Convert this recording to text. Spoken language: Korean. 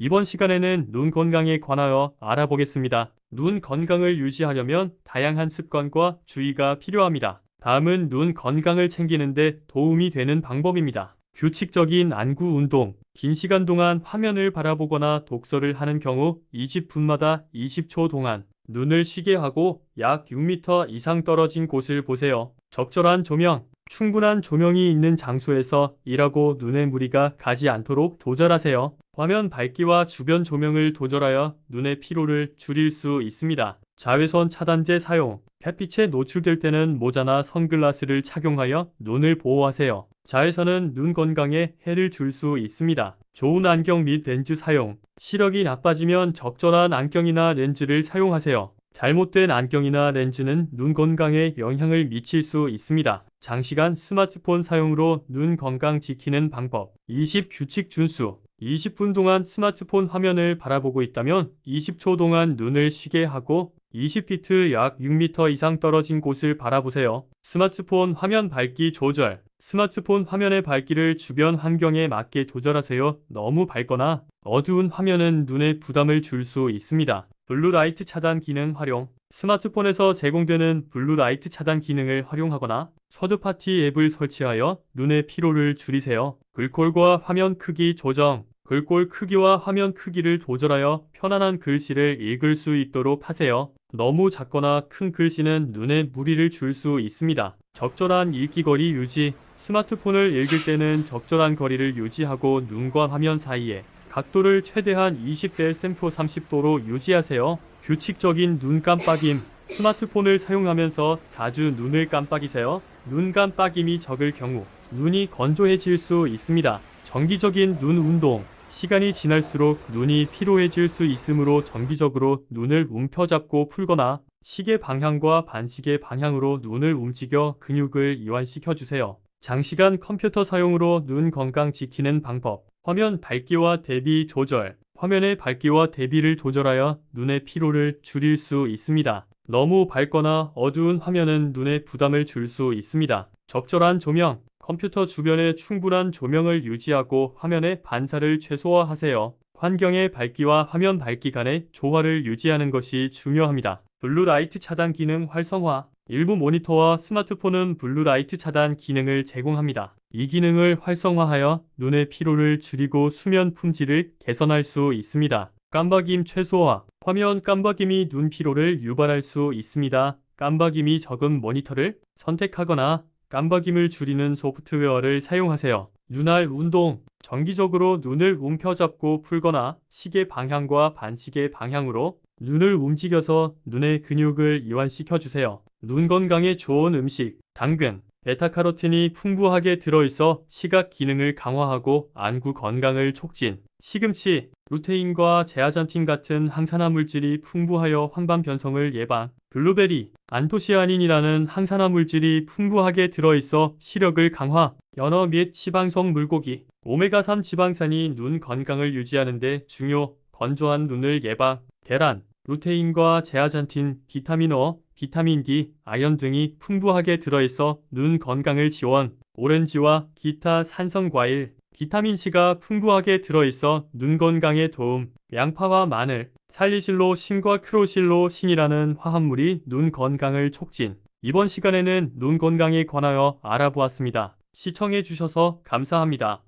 이번 시간에는 눈 건강에 관하여 알아보겠습니다. 눈 건강을 유지하려면 다양한 습관과 주의가 필요합니다. 다음은 눈 건강을 챙기는데 도움이 되는 방법입니다. 규칙적인 안구 운동, 긴 시간 동안 화면을 바라보거나 독서를 하는 경우 20분마다 20초 동안 눈을 쉬게 하고 약 6m 이상 떨어진 곳을 보세요. 적절한 조명, 충분한 조명이 있는 장소에서 일하고 눈에 무리가 가지 않도록 조절하세요. 화면 밝기와 주변 조명을 조절하여 눈의 피로를 줄일 수 있습니다. 자외선 차단제 사용, 햇빛에 노출될 때는 모자나 선글라스를 착용하여 눈을 보호하세요. 자외선은 눈 건강에 해를 줄 수 있습니다. 좋은 안경 및 렌즈 사용, 시력이 나빠지면 적절한 안경이나 렌즈를 사용하세요. 잘못된 안경이나 렌즈는 눈 건강에 영향을 미칠 수 있습니다. 장시간 스마트폰 사용으로 눈 건강 지키는 방법. 20 규칙 준수. 20분 동안 스마트폰 화면을 바라보고 있다면 20초 동안 눈을 쉬게 하고 20피트 약 6m 이상 떨어진 곳을 바라보세요. 스마트폰 화면 밝기 조절. 스마트폰 화면의 밝기를 주변 환경에 맞게 조절하세요. 너무 밝거나 어두운 화면은 눈에 부담을 줄 수 있습니다. 블루라이트 차단 기능 활용. 스마트폰에서 제공되는 블루라이트 차단 기능을 활용하거나 서드파티 앱을 설치하여 눈의 피로를 줄이세요. 글꼴과 화면 크기 조정. 글꼴 크기와 화면 크기를 조절하여 편안한 글씨를 읽을 수 있도록 하세요. 너무 작거나 큰 글씨는 눈에 무리를 줄 수 있습니다. 적절한 읽기 거리 유지. 스마트폰을 읽을 때는 적절한 거리를 유지하고 눈과 화면 사이에 각도를 최대한 20대 샘표 30도로 유지하세요. 규칙적인 눈 깜빡임. 스마트폰을 사용하면서 자주 눈을 깜빡이세요. 눈 깜빡임이 적을 경우 눈이 건조해질 수 있습니다. 정기적인 눈 운동. 시간이 지날수록 눈이 피로해질 수 있으므로 정기적으로 눈을 움켜잡고 풀거나 시계 방향과 반시계 방향으로 눈을 움직여 근육을 이완시켜 주세요. 장시간 컴퓨터 사용으로 눈 건강 지키는 방법. 화면 밝기와 대비 조절. 화면의 밝기와 대비를 조절하여 눈의 피로를 줄일 수 있습니다. 너무 밝거나 어두운 화면은 눈에 부담을 줄 수 있습니다. 적절한 조명. 컴퓨터 주변에 충분한 조명을 유지하고 화면의 반사를 최소화하세요. 환경의 밝기와 화면 밝기 간의 조화를 유지하는 것이 중요합니다. 블루라이트 차단 기능 활성화. 일부 모니터와 스마트폰은 블루라이트 차단 기능을 제공합니다. 이 기능을 활성화하여 눈의 피로를 줄이고 수면 품질을 개선할 수 있습니다. 깜박임 최소화. 화면 깜박임이 눈 피로를 유발할 수 있습니다. 깜박임이 적은 모니터를 선택하거나 깜박임을 줄이는 소프트웨어를 사용하세요. 눈알 운동. 정기적으로 눈을 움켜잡고 풀거나 시계 방향과 반시계 방향으로 눈을 움직여서 눈의 근육을 이완시켜 주세요. 눈 건강에 좋은 음식. 당근. 베타카로틴이 풍부하게 들어있어 시각 기능을 강화하고 안구 건강을 촉진. 시금치, 루테인과 제아잔틴 같은 항산화 물질이 풍부하여 황반 변성을 예방. 블루베리, 안토시아닌이라는 항산화 물질이 풍부하게 들어있어 시력을 강화. 연어 및 지방성 물고기, 오메가3 지방산이 눈 건강을 유지하는 데 중요. 건조한 눈을 예방. 계란, 루테인과 제아잔틴, 비타민 O, 비타민 D, 아연 등이 풍부하게 들어있어 눈 건강을 지원. 오렌지와 기타 산성 과일, 비타민 C가 풍부하게 들어있어 눈 건강에 도움. 양파와 마늘, 살리실로 신과 크로실로 신이라는 화합물이 눈 건강을 촉진. 이번 시간에는 눈 건강에 관하여 알아보았습니다. 시청해 주셔서 감사합니다.